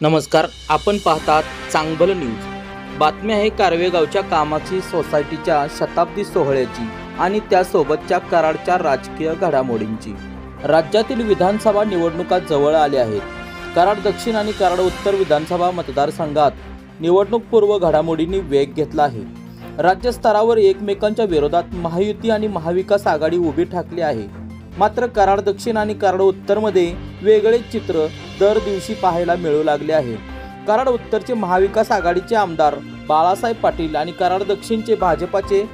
नमस्कार आपण पाहतात चांगबल न्यूज. बातमी आहे कारवेगावच्या कामाची सोसायटीच्या शताब्दी सोहळ्याची आणि त्यासोबतच्या कराडच्या राजकीय घडामोडींची. राज्यातील विधानसभा निवडणुका जवळ आल्या आहेत. कराड दक्षिण आणि कराड उत्तर विधानसभा मतदारसंघात निवडणूकपूर्व घडामोडींनी वेग घेतला आहे. राज्यस्तरावर एकमेकांच्या विरोधात महायुती आणि महाविकास आघाडी उभी ठाकली आहे. मात्र कराड दक्षिण आणि कराड उत्तरमध्ये वेगळे चित्र दर दिवशी पाहायला मिळू लागले आहे. कराड उत्तरचे महाविकास आघाडीचे आमदार बाळासाहेब पाटील आणि कराड दक्षिणचे भाजपाचे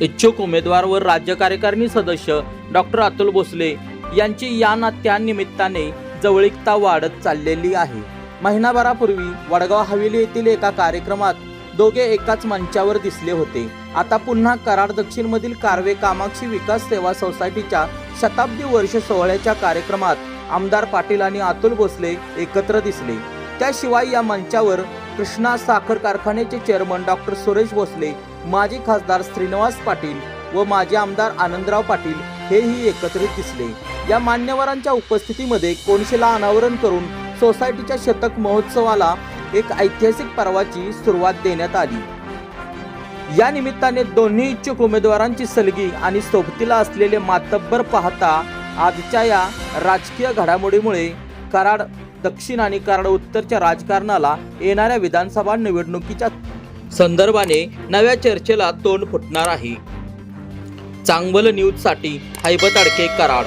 इच्छुक उमेदवार व राज्य कार्यकारिणी सदस्य डॉक्टर अतुल भोसले यांची या ना त्या निमित्ताने जवळीकता वाढत चाललेली आहे. महिनाभरापूर्वी वडगाव हवेली येथील एका कार्यक्रमात दोघे एकाच मंचावर दिसले होते. आता पुन्हा कराड दक्षिणमधील कारवे कामाक्षी विकास सेवा सोसायटीच्या शताब्दी वर्ष सोहळ्याच्या कार्यक्रमात आमदार पाटील आणि अतुल भोसले एकत्र दिसले. त्याशिवाय या मंचावर कृष्णा साखर कारखान्याचे चेअरमन डॉक्टर सुरेश भोसले माजी खासदार श्रीनिवास पाटील व माजी आमदार आनंदराव पाटील हेही एकत्रित दिसले. या मान्यवरांच्या उपस्थितीमध्ये कोनशिला अनावरण करून सोसायटीच्या शतक महोत्सवाला एक ऐतिहासिक पर्वाची सुरुवात देण्यात आली. या निमित्ताने दोन्ही इच्छुक उमेदवारांची सलगी आणि सोबतीला असलेले मातब्बर पाहता आजच्या या राजकीय घडामोडीमुळे कराड दक्षिण आणि कराड उत्तरच्या राजकारणाला येणाऱ्या विधानसभा निवडणुकीच्या संदर्भाने नव्या चर्चेला तोंड फुटणार आहे. चांगलं न्यूजसाठी हैबत अडके कराड.